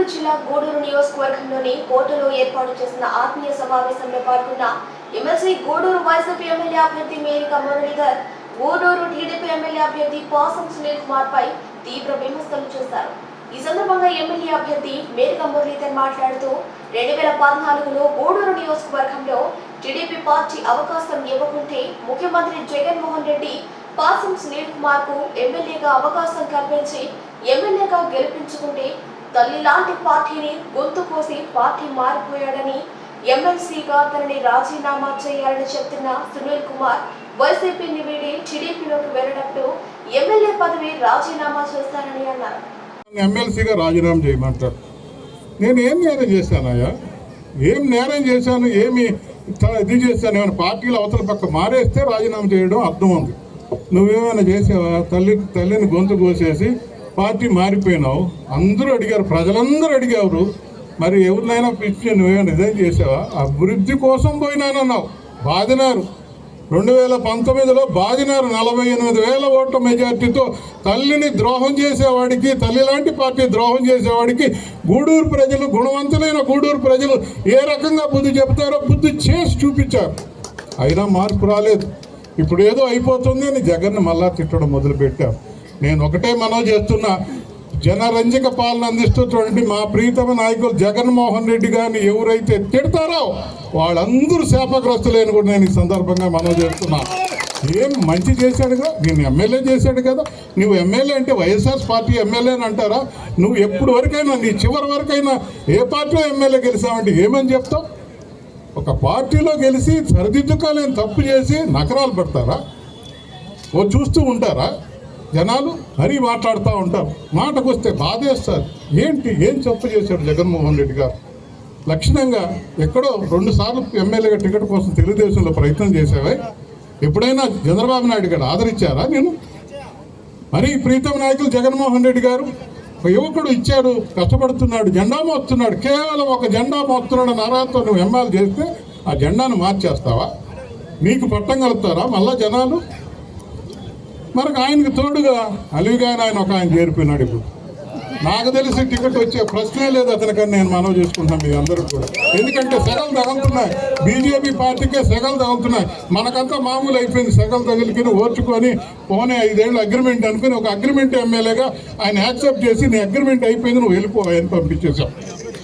గుంటూరు జిల్లా గూడూరు నియోజకవర్గంలోని కోటలో ఏర్పాటు చేసిన ఆత్మీయ సమావేశంలో పాల్గొన్న ఎమ్మెల్సీ గూడూరు వైసీపీ ఎమ్మెల్యే అభ్యర్థి మేరిక మురళీధర్ గూడూరు టీడీపీ ఎమ్మెల్యే అభ్యర్థి పాసం సునీల్ కుమార్ పై తీవ్ర విమర్శలు చేశారు. ఈ సందర్భంగా ఎమ్మెల్యే అభ్యర్థి మేరిక మురళీధర్ మాట్లాడుతూ రెండు వేల పద్నాలుగులో గూడూరు నియోజకవర్గంలో టీడీపీ పార్టీ అవకాశం ఇవ్వకుంటే ముఖ్యమంత్రి జగన్మోహన్ రెడ్డి పాసం సునీల్ కుమార్కు ఎమ్మెల్యేగా అవకాశం కల్పించి ఎమ్మెల్యేగా గెలిపించుకుంటే తల్లి లాంటి పార్టీని గొంతు కోసి పార్టీ మారిపోయాడని ఎమ్మెల్సీగా తనని రాజీనామా చేయాలని చెప్తున్న సునీల్ కుమార్ వైసీపీని వీడి టీడీపీలోకి వెళ్ళడంతో ఎమ్మెల్యే పదవి రాజీనామా చేస్తానని అన్నారు. ఎమ్మెల్సీగా రాజీనామా చేయమంటారు. నేను ఏం నేరం చేశానయ్యా? ఏం నేరం చేశాను? ఏమి ఇది చేశాను? ఏమైనా పార్టీలు అవతల పక్క మారేస్తే రాజీనామా చేయడం అర్థం ఉంది. నువ్వేమైనా చేసావా? తల్లి తల్లిని గొంతు కోసేసి పార్టీ మారిపోయినావు. అందరూ అడిగారు. ప్రజలందరూ అడిగారు. మరి ఎవరినైనా పిలిచి నువ్వేమైనా రిజైన్ చేసావా? అభివృద్ధి కోసం పోయినానన్నావు. బాధినారు. రెండు వేల పంతొమ్మిదిలో బాధినారు. నలభై ఎనిమిది వేల ఓట్ల మెజార్టీతో తల్లిని ద్రోహం చేసేవాడికి తల్లి లాంటి పార్టీ ద్రోహం చేసేవాడికి గూడూరు ప్రజలు గుణవంతులైన గూడూరు ప్రజలు ఏ రకంగా బుద్ధి చెప్తారో బుద్ధి చేసి చూపించారు. అయినా మార్పు రాలేదు. ఇప్పుడు ఏదో అయిపోతుంది అని జగన్ మళ్ళా తిట్టడం మొదలుపెట్టాం. నేను ఒకటే మనవి చేస్తున్నా. జనరంజక పాలన అందిస్తున్నటువంటి మా ప్రీతమ నాయకులు జగన్మోహన్ రెడ్డి గారిని ఎవరైతే తిడతారో వాళ్ళందరూ శాపగ్రస్తులేని కూడా నేను ఈ సందర్భంగా మనవి చేస్తున్నా. ఏం మంచి చేశాడు కదా? నేను ఎమ్మెల్యే చేశాడు కదా? నువ్వు ఎమ్మెల్యే అంటే వైఎస్ఆర్ పార్టీ ఎమ్మెల్యే అని అంటారా? నువ్వు ఎప్పుడు వరకైనా నీ చివరి వరకైనా ఏ పార్టీలో ఎమ్మెల్యే గెలిచావంటే ఏమని చెప్తావు? ఒక పార్టీలో గెలిచి సరిదిద్దుకోలేని తప్పు చేసి నకరాలు పెడతారా? ఓ చూస్తూ ఉంటారా? జనాలు మరీ మాట్లాడుతూ ఉంటారు. మాటకు వస్తే బాధేస్తారు. ఏంటి? ఏం చెప్పు చేశాడు జగన్మోహన్ రెడ్డి గారు? లక్షణంగా ఎక్కడో రెండు సార్లు ఎమ్మెల్యేగా టికెట్ కోసం తెలుగుదేశంలో ప్రయత్నం చేసావే ఎప్పుడైనా చంద్రబాబు నాయుడు గారు ఆదరించారా నేను మరి ప్రీతం నాయకులు జగన్మోహన్ రెడ్డి గారు ఒక యువకుడు ఇచ్చాడు కష్టపడుతున్నాడు జెండా మోస్తున్నాడు కేవలం ఒక జెండా మోస్తున్నాడు నారాతో నువ్వు ఎమ్మెల్యే చేస్తే ఆ జెండాను మార్చేస్తావా? నీకు పట్టం కలుపుతారా మళ్ళా జనాలు? మనకు ఆయనకు తోడుగా అలివిగా ఆయన ఒక ఆయన చేరిపోయినాడు ఇప్పుడు. నాకు తెలిసి టికెట్ వచ్చే ప్రశ్నే లేదు అతనికని నేను మనవి చేసుకుంటున్నాను మీ అందరూ కూడా. ఎందుకంటే సెగలు తగులుతున్నాయి. బీజేపీ పార్టీకే సెగలు తగులుతున్నాయి. మనకంతా మామూలు అయిపోయింది. సెగలు తగిలికి ఓర్చుకొని పోనీ ఐదేళ్ళు అగ్రిమెంట్ అనుకుని ఒక అగ్రిమెంట్ ఎమ్మెల్యేగా ఆయన యాక్సెప్ట్ చేసి నీ అగ్రిమెంట్ అయిపోయింది నువ్వు వెళ్ళిపో ఆయన పంపించేశావు.